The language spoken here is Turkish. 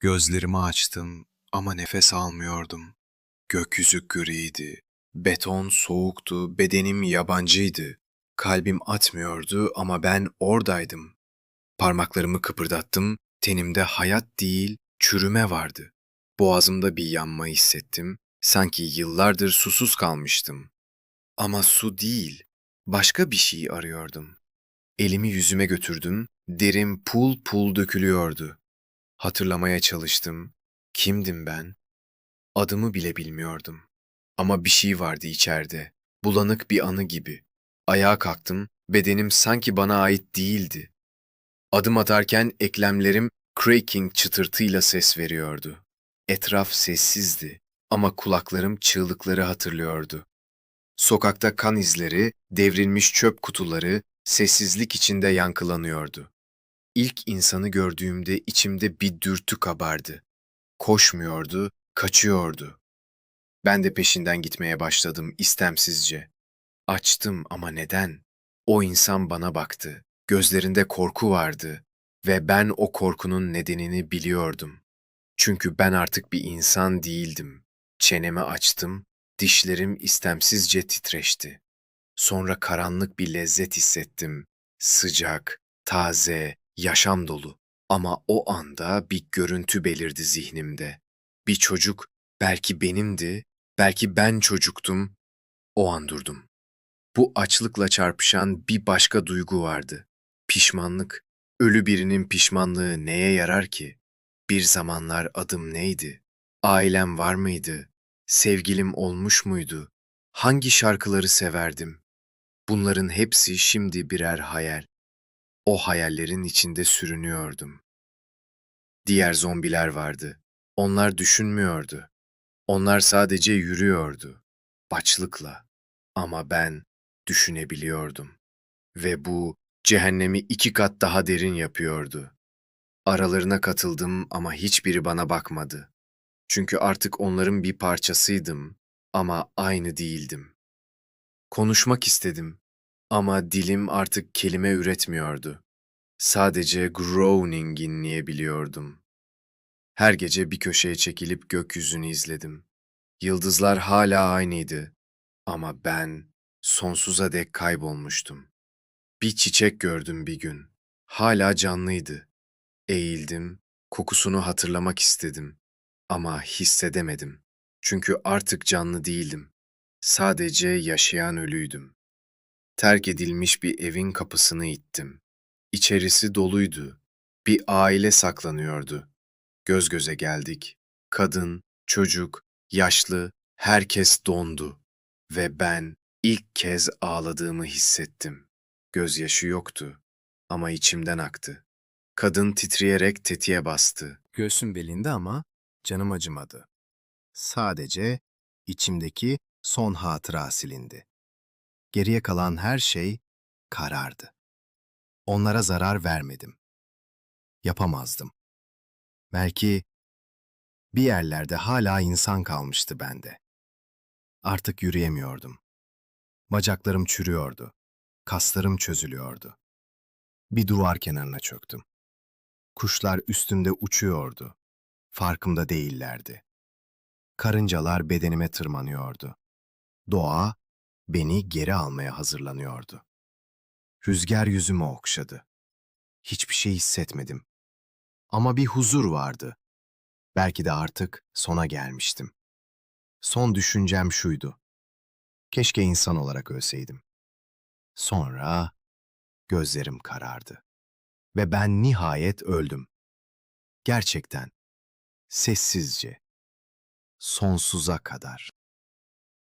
Gözlerimi açtım ama nefes almıyordum. Gökyüzü griydi. Beton soğuktu, bedenim yabancıydı. Kalbim atmıyordu ama ben oradaydım. Parmaklarımı kıpırdattım, tenimde hayat değil, çürüme vardı. Boğazımda bir yanma hissettim, sanki yıllardır susuz kalmıştım. Ama su değil, başka bir şey arıyordum. Elimi yüzüme götürdüm, derim pul pul dökülüyordu. Hatırlamaya çalıştım. Kimdim ben? Adımı bile bilmiyordum. Ama bir şey vardı içeride. Bulanık bir anı gibi. Ayağa kalktım, bedenim sanki bana ait değildi. Adım atarken eklemlerim cracking çıtırtıyla ses veriyordu. Etraf sessizdi ama kulaklarım çığlıkları hatırlıyordu. Sokakta kan izleri, devrilmiş çöp kutuları sessizlik içinde yankılanıyordu. İlk insanı gördüğümde içimde bir dürtü kabardı. Koşmuyordu, kaçıyordu. Ben de peşinden gitmeye başladım istemsizce. Açtım ama neden? O insan bana baktı. Gözlerinde korku vardı ve ben o korkunun nedenini biliyordum. Çünkü ben artık bir insan değildim. Çenemi açtım, dişlerim istemsizce titreşti. Sonra karanlık bir lezzet hissettim. Sıcak, taze, yaşam dolu. Ama o anda bir görüntü belirdi zihnimde. Bir çocuk, belki benimdi, belki ben çocuktum. O an durdum. Bu açlıkla çarpışan bir başka duygu vardı. Pişmanlık. Ölü birinin pişmanlığı neye yarar ki? Bir zamanlar adım neydi? Ailem var mıydı? Sevgilim olmuş muydu? Hangi şarkıları severdim? Bunların hepsi şimdi birer hayal. O hayallerin içinde sürünüyordum. Diğer zombiler vardı. Onlar düşünmüyordu. Onlar sadece yürüyordu. Açlıkla. Ama ben düşünebiliyordum. Ve bu cehennemi iki kat daha derin yapıyordu. Aralarına katıldım ama hiçbiri bana bakmadı. Çünkü artık onların bir parçasıydım ama aynı değildim. Konuşmak istedim ama dilim artık kelime üretmiyordu. Sadece groaning inleyebiliyordum. Her gece bir köşeye çekilip gökyüzünü izledim. Yıldızlar hala aynıydı ama ben sonsuza dek kaybolmuştum. Bir çiçek gördüm bir gün. Hala canlıydı. Eğildim, kokusunu hatırlamak istedim ama hissedemedim. Çünkü artık canlı değildim. Sadece yaşayan ölüydüm. Terk edilmiş bir evin kapısını ittim. İçerisi doluydu. Bir aile saklanıyordu. Göz göze geldik. Kadın, çocuk, yaşlı, herkes dondu. Ve ben ilk kez ağladığımı hissettim. Gözyaşı yoktu ama içimden aktı. Kadın titreyerek tetiğe bastı. Göğsüm belinde ama canım acımadı. Sadece içimdeki son hatıra silindi. Geriye kalan her şey karardı. Onlara zarar vermedim. Yapamazdım. Belki bir yerlerde hala insan kalmıştı bende. Artık yürüyemiyordum. Bacaklarım çürüyordu. Kaslarım çözülüyordu. Bir duvar kenarına çöktüm. Kuşlar üstümde uçuyordu. Farkımda değillerdi. Karıncalar bedenime tırmanıyordu. Doğa beni geri almaya hazırlanıyordu. Rüzgar yüzümü okşadı. Hiçbir şey hissetmedim. Ama bir huzur vardı. Belki de artık sona gelmiştim. Son düşüncem şuydu. Keşke insan olarak ölseydim. Sonra gözlerim karardı. Ve ben nihayet öldüm. Gerçekten. Sessizce. Sonsuza kadar.